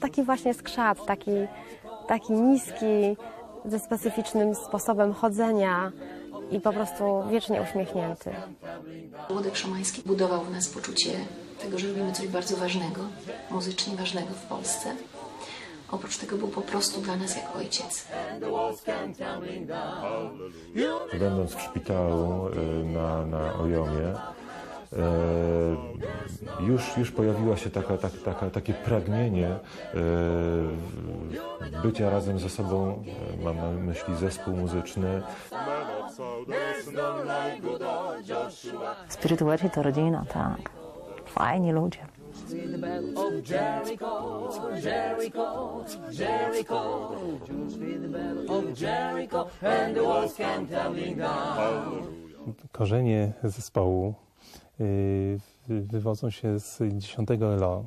Taki właśnie skrzat, taki, taki niski, ze specyficznym sposobem chodzenia i po prostu wiecznie uśmiechnięty. Włodek Szomański budował w nas poczucie tego, że robimy coś bardzo ważnego, muzycznie ważnego w Polsce. Oprócz tego był po prostu dla nas jak ojciec. Będąc w szpitalu e, na, na Ojomie, już, już pojawiła się taka, tak, taka, takie pragnienie e, bycia razem ze sobą, e, mam na myśli zespół muzyczny. Spirytualnie to rodzina, tak. Fajni ludzie. Korzenie zespołu wywodzą się z 10 LO.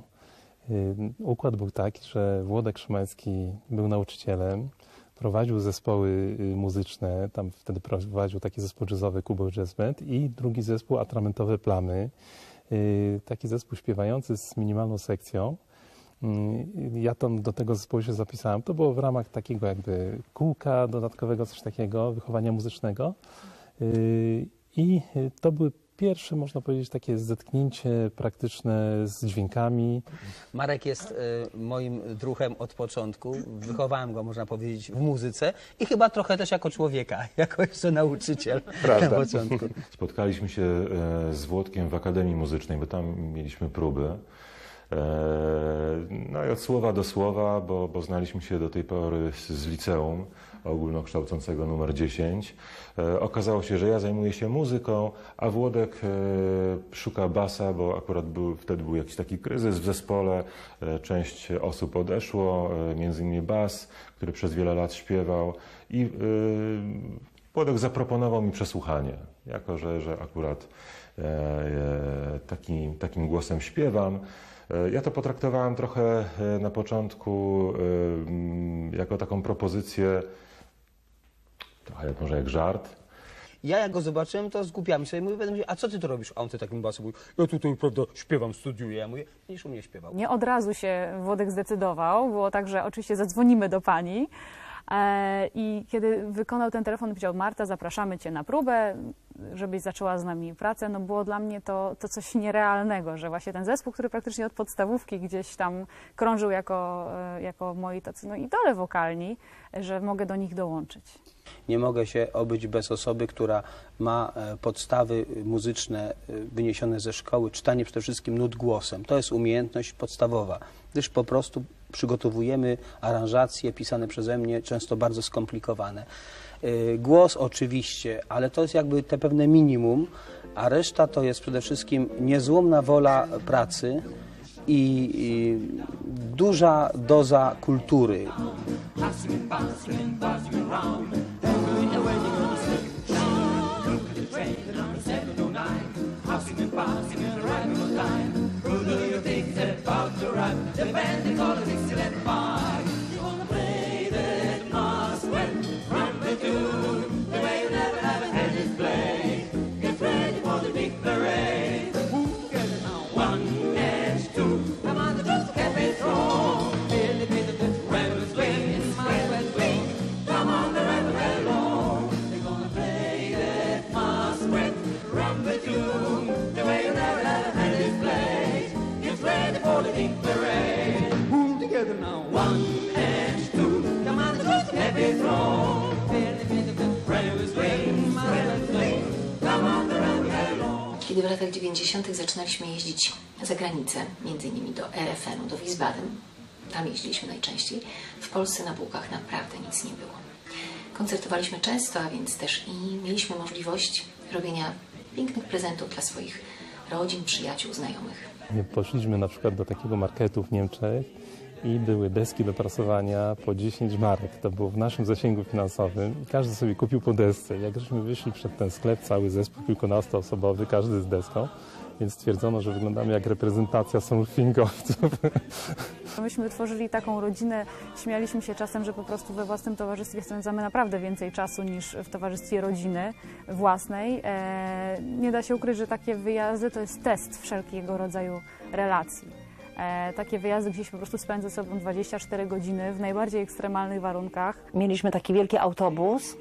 Y, Układ był taki, że Włodek Szymański był nauczycielem, prowadził zespoły y, muzyczne, tam wtedy prowadził taki zespół jazzowy Kubo Jazz Band i drugi zespół Atramentowe Plamy, y, taki zespół śpiewający z minimalną sekcją. Ja tam do tego zespołu się zapisałem. To było w ramach takiego jakby kółka dodatkowego, coś takiego, wychowania muzycznego. I y, to były pierwsze, można powiedzieć, takie zetknięcie praktyczne z dźwiękami. Marek jest e, moim druhem od początku. Wychowałem go, można powiedzieć, w muzyce i chyba trochę też jako człowieka, jako jeszcze nauczyciel na początku. Spotkaliśmy się e, z Włodkiem w Akademii Muzycznej, bo tam mieliśmy próby. E, No i od słowa do słowa, bo, bo znaliśmy się do tej pory z, z liceum ogólnokształcącego numer 10. E, Okazało się, że ja zajmuję się muzyką, a Włodek e, szuka basa, bo akurat był, wtedy był jakiś taki kryzys w zespole. E, Część osób odeszło, między innymi bas, który przez wiele lat śpiewał i Włodek zaproponował mi przesłuchanie, jako że, że akurat taki, takim głosem śpiewam. Ja to potraktowałem trochę na początku jako taką propozycję, trochę jak, może jak żart. Ja jak go zobaczyłem, to zgubiałem się i mówię, będę mówił, a co ty tu robisz? A on ty takim basem mówi, ja tutaj, prawda, śpiewam, studiuję. Ja mówię, niż u mnie śpiewał. Nie od razu się Włodek zdecydował. Było tak, że oczywiście zadzwonimy do pani. E, I kiedy wykonał ten telefon, powiedział: Marta, zapraszamy cię na próbę, żebyś zaczęła z nami pracę. No było dla mnie to, to coś nierealnego, że właśnie ten zespół, który praktycznie od podstawówki gdzieś tam krążył jako, e, jako moi tacy no, idole wokalni, że mogę do nich dołączyć. Nie mogę się obyć bez osoby, która ma e, podstawy muzyczne e, wyniesione ze szkoły, czytanie przede wszystkim nut głosem. To jest umiejętność podstawowa, gdyż po prostu przygotowujemy aranżacje pisane przeze mnie, często bardzo skomplikowane. E, Głos oczywiście, ale to jest jakby te pewne minimum, a reszta to jest przede wszystkim niezłomna wola pracy i, i duża doza kultury. Kiedy 90. zaczynaliśmy jeździć za granicę, między innymi do RFN-u, do Wiesbaden, tam jeździliśmy najczęściej, w Polsce na bułkach naprawdę nic nie było. Koncertowaliśmy często, a więc też i mieliśmy możliwość robienia pięknych prezentów dla swoich rodzin, przyjaciół, znajomych. Poszliśmy na przykład do takiego marketu w Niemczech i były deski do prasowania po 10 marek. To było w naszym zasięgu finansowym i każdy sobie kupił po desce. Jak żeśmy wyszli przed ten sklep, cały zespół kilkunastoosobowy, każdy z deską, więc stwierdzono, że wyglądamy jak reprezentacja surfingowców. Myśmy tworzyli taką rodzinę, śmialiśmy się czasem, że po prostu we własnym towarzystwie spędzamy naprawdę więcej czasu niż w towarzystwie rodziny własnej. E, nie da się ukryć, że takie wyjazdy to jest test wszelkiego rodzaju relacji. E, takie wyjazdy gdzieś po prostu spędzę sobą 24 godziny w najbardziej ekstremalnych warunkach. Mieliśmy taki wielki autobus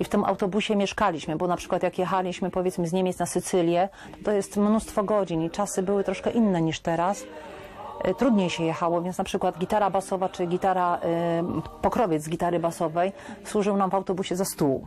i w tym autobusie mieszkaliśmy, bo na przykład jak jechaliśmy powiedzmy z Niemiec na Sycylię, to, to jest mnóstwo godzin i czasy były troszkę inne niż teraz. E, Trudniej się jechało, więc na przykład gitara basowa czy gitara, e, pokrowiec z gitary basowej służył nam w autobusie za stół.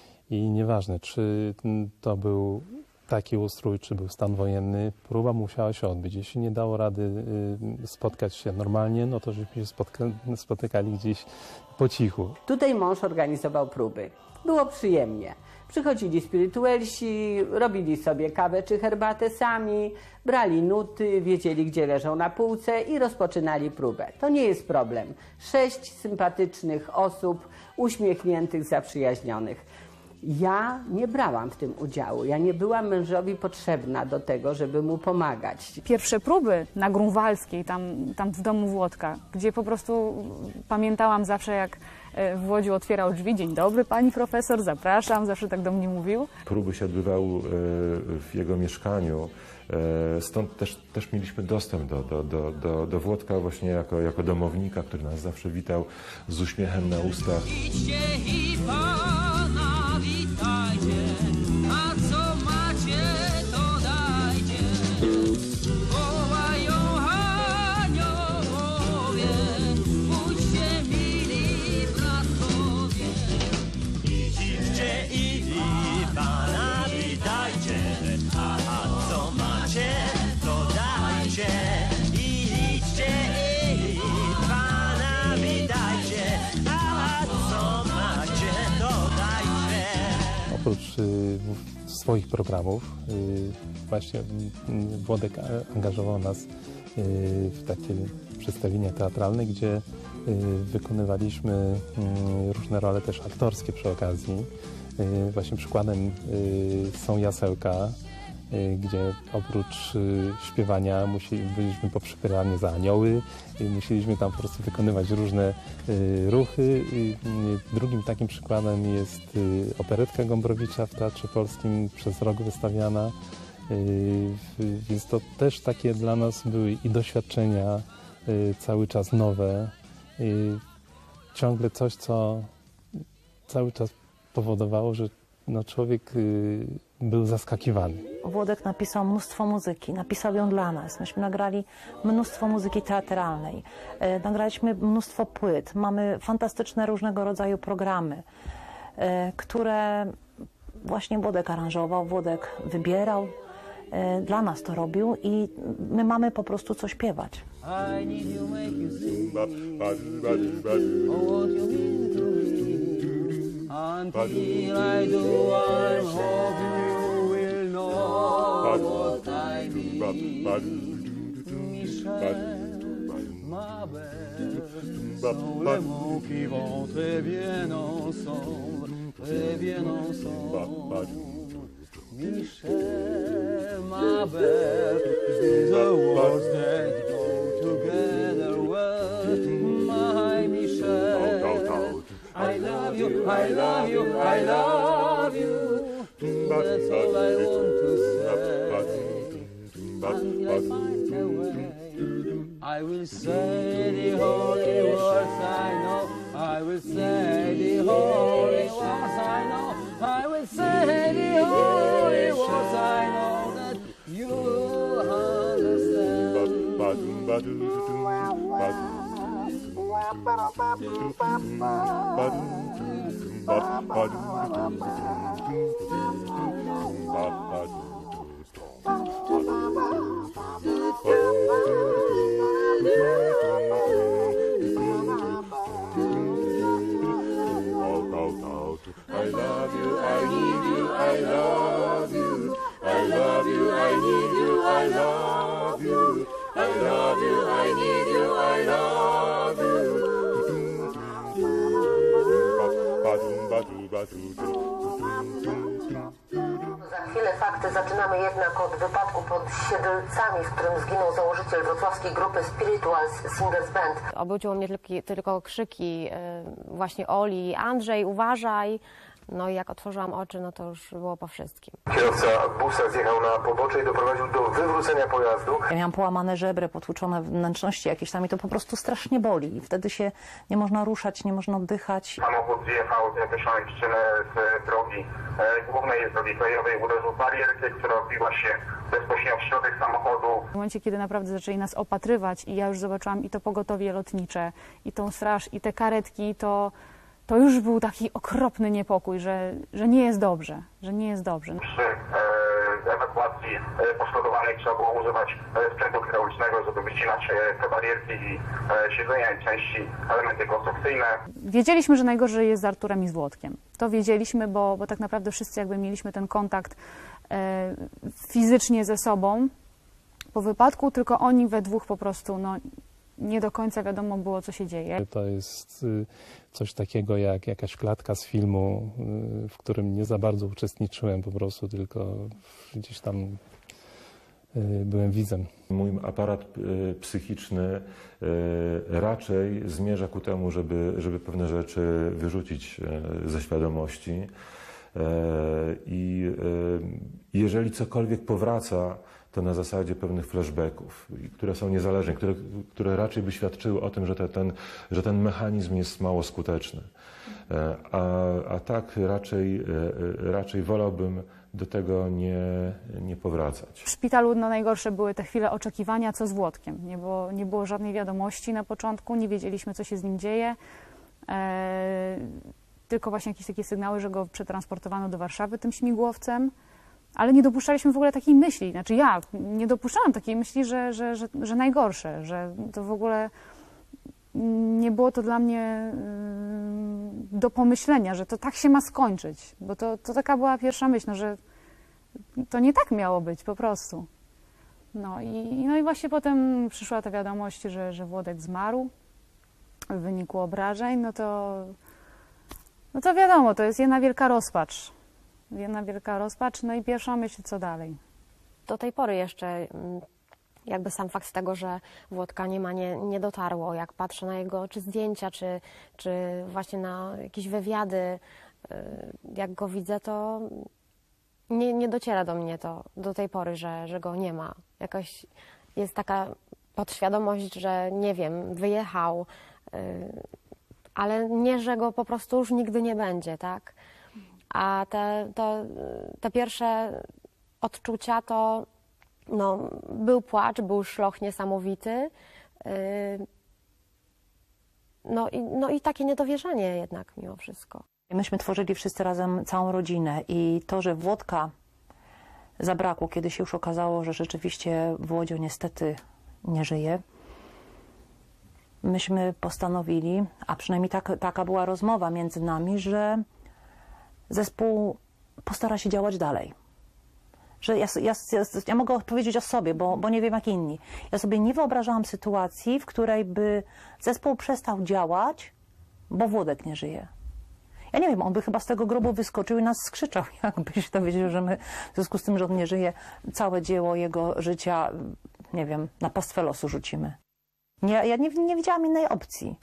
i nieważne, czy to był taki ustrój, czy był stan wojenny, próba musiała się odbyć. Jeśli nie dało rady y, spotkać się normalnie, no to żeśmy się spotka spotykali gdzieś po cichu. Tutaj mąż organizował próby. Było przyjemnie. Przychodzili spirytuelsi, robili sobie kawę czy herbatę sami, brali nuty, wiedzieli gdzie leżą na półce i rozpoczynali próbę. To nie jest problem. Sześć sympatycznych osób, uśmiechniętych, zaprzyjaźnionych. Ja nie brałam w tym udziału. Ja nie byłam mężowi potrzebna do tego, żeby mu pomagać. Pierwsze próby na Grunwaldzkiej, tam, tam w domu Włodka, gdzie po prostu pamiętałam zawsze jak e, w Łodziu otwierał drzwi, dzień dobry pani profesor, zapraszam, zawsze tak do mnie mówił. Próby się odbywały e, w jego mieszkaniu. e, Stąd też, też mieliśmy dostęp do, do, do, do, do Włodka właśnie jako, jako domownika, który nas zawsze witał z uśmiechem na ustach. Idźcie i swoich programów, y, właśnie Włodek angażował nas y, w takie przedstawienia teatralne, gdzie y, wykonywaliśmy różne role też aktorskie przy okazji. Właśnie przykładem są jasełka, gdzie oprócz y, śpiewania byliśmy poprzybierani za anioły i musieliśmy tam po prostu wykonywać różne y, ruchy. Y, y, Drugim takim przykładem jest y, operetka Gombrowicza w Teatrze Polskim przez rok wystawiana. Y, Więc to też takie dla nas były i doświadczenia y, cały czas nowe, y, ciągle coś, co cały czas powodowało, że no, człowiek y, był zaskakiwany. Włodek napisał mnóstwo muzyki, napisał ją dla nas. Myśmy nagrali mnóstwo muzyki teatralnej, e, nagraliśmy mnóstwo płyt, mamy fantastyczne różnego rodzaju programy, e, które właśnie Włodek aranżował, Włodek wybierał, e, dla nas to robił i my mamy po prostu co śpiewać. Oh. Until I do, I'm hoping のタイミングにしてまべそれも希望 très bien ensemble très bien ensemble Michel ma belle the words that go together well my Michel I love you I love you I love you. That's all I want. I find a way, I will say the holy words I know. I will say the holy words I know. I will say the holy words I know that you understand. I love you, I need you, I love you. I love you, I need you, I love you. I love you, I need you, I love you. Fakty zaczynamy jednak od wypadku pod Siedlcami, w którym zginął założyciel wrocławskiej grupy Spirituals Singers Band. Obudziło mnie tylko, tylko krzyki y, właśnie Oli, Andrzej, uważaj. No i jak otworzyłam oczy, no to już było po wszystkim. Kierowca busa zjechał na pobocze i doprowadził do wywrócenia pojazdu. Ja miałam połamane żebry, potłuczone wnętrzności jakieś tam i to po prostu strasznie boli. I wtedy się nie można ruszać, nie można oddychać. Samochód zjechał z nieokreślonej przyczyny z drogi e, głównej, z drogi kolejowej, uderzył w barierkę, która wbiła się bezpośrednio w środek samochodu. W momencie, kiedy naprawdę zaczęli nas opatrywać i ja już zobaczyłam i to pogotowie lotnicze, i tą straż, i te karetki, to, to już był taki okropny niepokój, że, że nie jest dobrze, że nie jest dobrze. Przy e, ewakuacji e, poszkodowanej trzeba było używać e, sprzętu hydraulicznego, żeby wycinać e, te barierki i e, siedzenia i części, elementy konstrukcyjne. Wiedzieliśmy, że najgorzej jest z Arturem i z Włodkiem. To wiedzieliśmy, bo, bo tak naprawdę wszyscy jakby mieliśmy ten kontakt e, fizycznie ze sobą po wypadku, tylko oni we dwóch po prostu no, nie do końca wiadomo było, co się dzieje. To jest y, coś takiego jak jakaś klatka z filmu, y, w którym nie za bardzo uczestniczyłem po prostu, tylko gdzieś tam y, byłem widzem. Mój aparat psychiczny raczej zmierza ku temu, żeby, żeby pewne rzeczy wyrzucić ze świadomości. I jeżeli cokolwiek powraca, to na zasadzie pewnych flashbacków, które są niezależne, które, które raczej by świadczyły o tym, że te, ten, że ten mechanizm jest mało skuteczny. E, A, a tak raczej, e, e, raczej wolałbym do tego nie, nie powracać. W szpitalu no, najgorsze były te chwile oczekiwania, co z Włodkiem. Nie było, nie było żadnej wiadomości na początku, nie wiedzieliśmy, co się z nim dzieje. E, tylko właśnie jakieś takie sygnały, że go przetransportowano do Warszawy tym śmigłowcem. Ale nie dopuszczaliśmy w ogóle takiej myśli. Znaczy ja nie dopuszczałam takiej myśli, że, że, że, że najgorsze, że to w ogóle nie było to dla mnie ym, do pomyślenia, że to tak się ma skończyć. Bo to, to taka była pierwsza myśl, no, że to nie tak miało być po prostu. No i, no i właśnie potem przyszła ta wiadomość, że, że Włodek zmarł w wyniku obrażeń, no to, no to wiadomo, to jest jedna wielka rozpacz. Jedna wielka rozpacz, no i pierwsza myśl, co dalej. Do tej pory jeszcze mm, jakby sam fakt tego, że Włodka nie ma, nie, nie dotarło. Jak patrzę na jego czy zdjęcia, czy, czy właśnie na jakieś wywiady, y, jak go widzę, to nie, nie dociera do mnie to do tej pory, że, że go nie ma. Jakaś jest taka podświadomość, że nie wiem, wyjechał, y, ale nie, że go po prostu już nigdy nie będzie, tak? A te, to, te pierwsze odczucia to no, był płacz, był szloch niesamowity. Yy, No i, no i takie niedowierzanie jednak mimo wszystko. Myśmy tworzyli wszyscy razem całą rodzinę i to, że Włodka zabrakło, kiedy się już okazało, że rzeczywiście Włodzio niestety nie żyje, myśmy postanowili, a przynajmniej tak, taka była rozmowa między nami, że zespół postara się działać dalej. Że ja, ja, ja, ja mogę powiedzieć o sobie, bo, bo nie wiem jak inni. Ja sobie nie wyobrażałam sytuacji, w której by zespół przestał działać, bo Włodek nie żyje. Ja nie wiem, on by chyba z tego grobu wyskoczył i nas skrzyczał, jakby się dowiedział, że my w związku z tym, że on nie żyje, całe dzieło jego życia, nie wiem, na pastwę losu rzucimy. Nie, ja nie, nie widziałam innej opcji.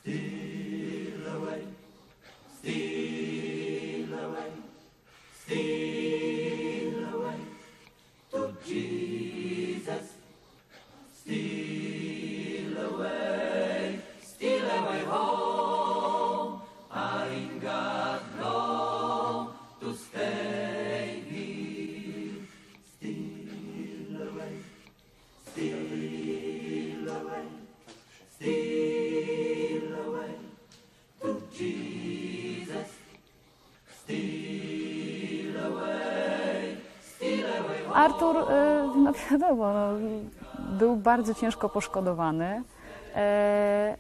Artur, y, no wiadomo, no, był bardzo ciężko poszkodowany, e,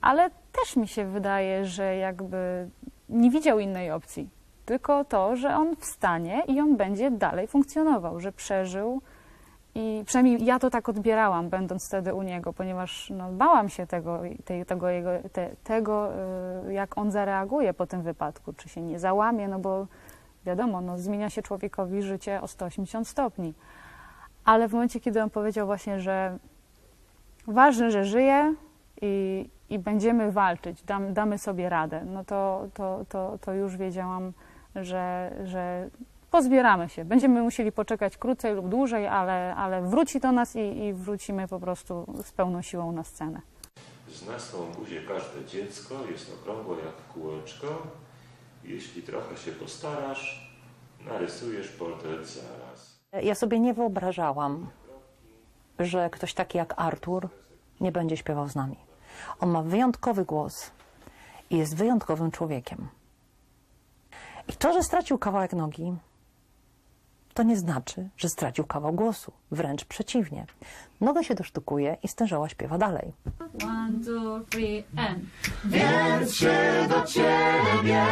ale też mi się wydaje, że jakby nie widział innej opcji. Tylko to, że on wstanie i on będzie dalej funkcjonował, że przeżył. I przynajmniej ja to tak odbierałam, będąc wtedy u niego, ponieważ no, bałam się tego, tego, jego, te, tego y, jak on zareaguje po tym wypadku, czy się nie załamie, no bo wiadomo, no, zmienia się człowiekowi życie o 180 stopni. Ale w momencie, kiedy on powiedział właśnie, że ważne, że żyje i, i będziemy walczyć, dam, damy sobie radę, no to, to, to, to już wiedziałam, że, że pozbieramy się. Będziemy musieli poczekać krócej lub dłużej, ale, ale wróci do nas i, i wrócimy po prostu z pełną siłą na scenę. Zna swą buzię każde dziecko, jest okrągłe jak kółeczko. Jeśli trochę się postarasz, narysujesz portret zaraz. Ja sobie nie wyobrażałam, że ktoś taki jak Artur nie będzie śpiewał z nami. On ma wyjątkowy głos i jest wyjątkowym człowiekiem. I to, że stracił kawałek nogi, to nie znaczy, że stracił kawał głosu. Wręcz przeciwnie. Nogę się dosztukuje i stężała śpiewa dalej. One, two, three, and. Więc się do Ciebie,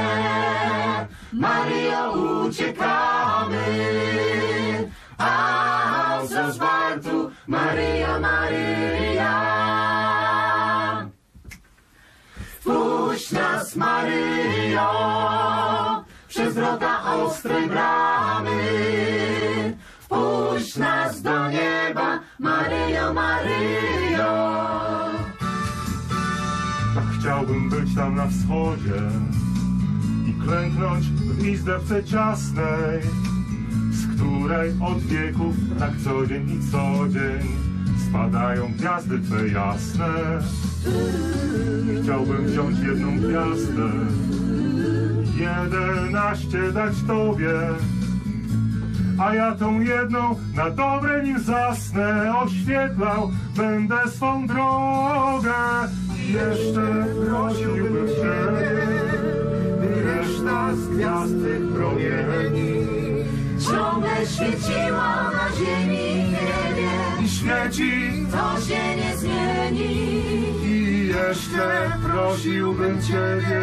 Mario, uciekamy. A z rozwartu, Maria, Maria. Wpuść nas, Maryjo, przez wrota ostrej bramy. Wpuść nas do nieba, Maryjo, Maryjo. Tak chciałbym być tam na wschodzie i klęknąć w izdebce ciasnej, z której od wieków tak co dzień i co dzień spadają gwiazdy Twe jasne. Chciałbym wziąć jedną gwiazdę, jedenaście dać Tobie, a ja tą jedną na dobre nim zasnę oświetlał będę swą drogę i jeszcze prosiłbym Ciebie, by reszta z gwiazd Tych promieni ciągle świeciła na ziemi niebie. i świeci To się nie zmieni. i jeszcze prosiłbym Ciebie,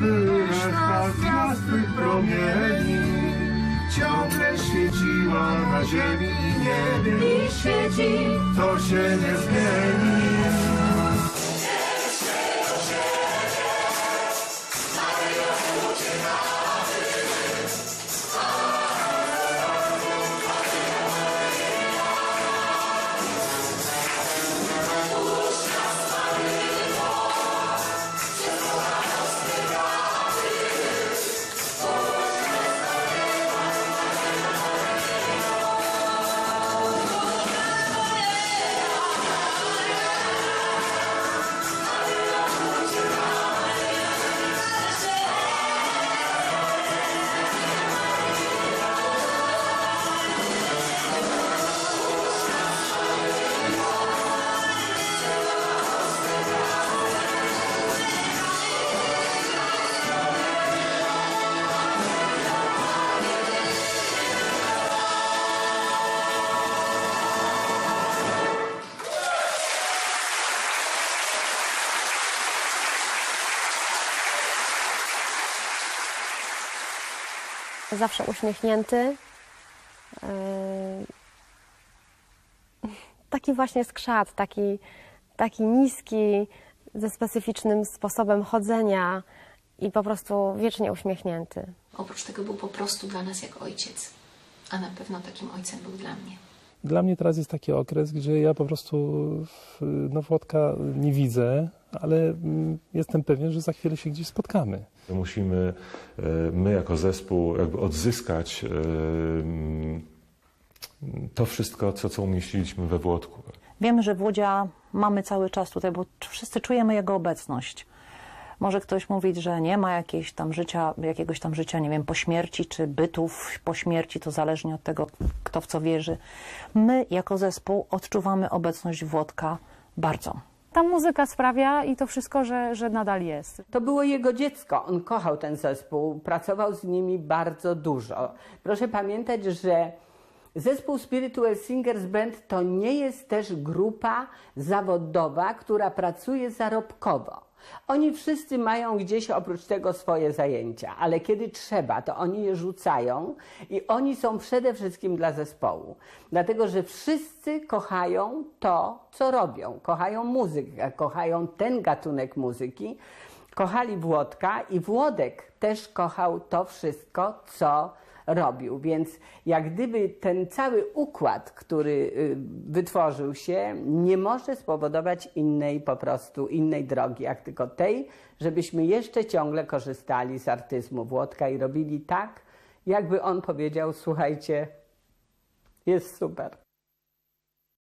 by reszta z Tych promieni ciągle świeciła na ziemi i niebie I świeci. to się nie zmieni. Zawsze uśmiechnięty. Yy, Taki właśnie skrzat, taki, taki niski, ze specyficznym sposobem chodzenia i po prostu wiecznie uśmiechnięty. Oprócz tego był po prostu dla nas jak ojciec, a na pewno takim ojcem był dla mnie. Dla mnie teraz jest taki okres, gdzie ja po prostu no, Włodka nie widzę, ale mm, jestem pewien, że za chwilę się gdzieś spotkamy. Musimy e, my jako zespół jakby odzyskać e, mm, to wszystko, co, co umieściliśmy we Włodku. Wiemy, że Włodzia mamy cały czas tutaj, bo wszyscy czujemy jego obecność. Może ktoś mówić, że nie ma jakiejś tam życia, jakiegoś tam życia, nie wiem, po śmierci, czy bytów po śmierci, to zależnie od tego, kto w co wierzy. My jako zespół odczuwamy obecność Włodka bardzo. Ta muzyka sprawia i to wszystko, że, że nadal jest. To było jego dziecko. On kochał ten zespół, pracował z nimi bardzo dużo. Proszę pamiętać, że zespół Spiritual Singers Band to nie jest też grupa zawodowa, która pracuje zarobkowo. Oni wszyscy mają gdzieś oprócz tego swoje zajęcia, ale kiedy trzeba, to oni je rzucają i oni są przede wszystkim dla zespołu. Dlatego, że wszyscy kochają to, co robią. Kochają muzykę, kochają ten gatunek muzyki. Kochali Włodka i Włodek też kochał to wszystko, co robił. Więc jak gdyby ten cały układ, który y, wytworzył się, nie może spowodować innej po prostu, innej drogi, jak tylko tej, żebyśmy jeszcze ciągle korzystali z artyzmu Włodka i robili tak, jakby on powiedział, słuchajcie, jest super.